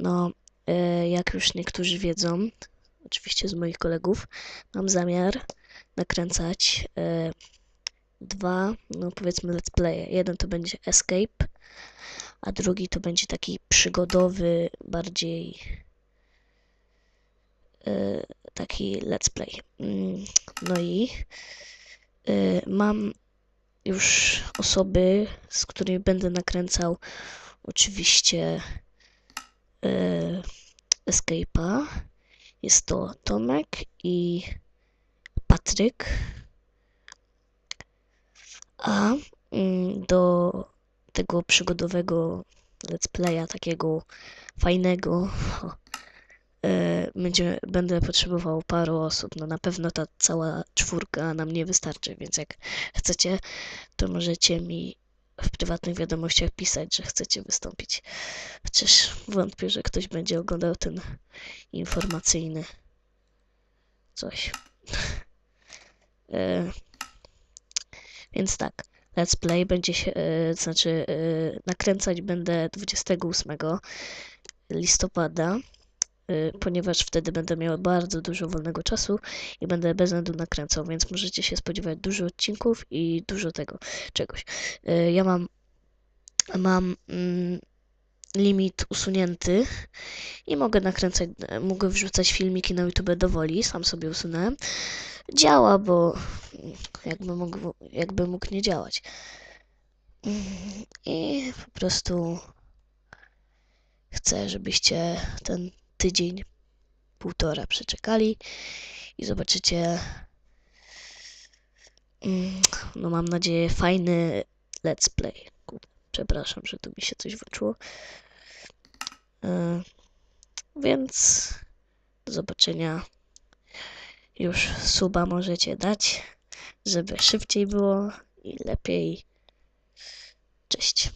No, e, jak już niektórzy wiedzą, oczywiście z moich kolegów, mam zamiar nakręcać e, dwa, no powiedzmy let's play. Jeden to będzie Escape, a drugi to będzie taki przygodowy, bardziej e, taki let's play. Mm, No i mam już osoby, z którymi będę nakręcał oczywiście e, Escape'a. Jest to Tomek i Patryk. A mm, do tego przygodowego let's playa, takiego fajnego, e, będzie, będę potrzebował paru osób. No na pewno ta cała czwórka nam nie wystarczy, więc jak chcecie, to możecie mi w prywatnych wiadomościach pisać, że chcecie wystąpić. Chociaż wątpię, że ktoś będzie oglądał ten informacyjny coś. E, więc tak, let's play będzie się, e, znaczy e, nakręcać będę 28 listopada, ponieważ wtedy będę miał bardzo dużo wolnego czasu i będę bez błędu nakręcał, więc możecie się spodziewać dużo odcinków i dużo tego czegoś. E, Ja mam mam mm, limit usunięty i mogę nakręcać, mogę wrzucać filmiki na YouTube dowoli, sam sobie usunąłem. Działa, bo mm, jakby mógł, jakby mógł nie działać. Mm, I po prostu chcę, żebyście ten tydzień, półtora przeczekali i zobaczycie, mm, no mam nadzieję, fajny let's play. Przepraszam, że tu mi się coś włączyło. E, Więc do zobaczenia. Już suba możecie dać, żeby szybciej było i lepiej. Cześć.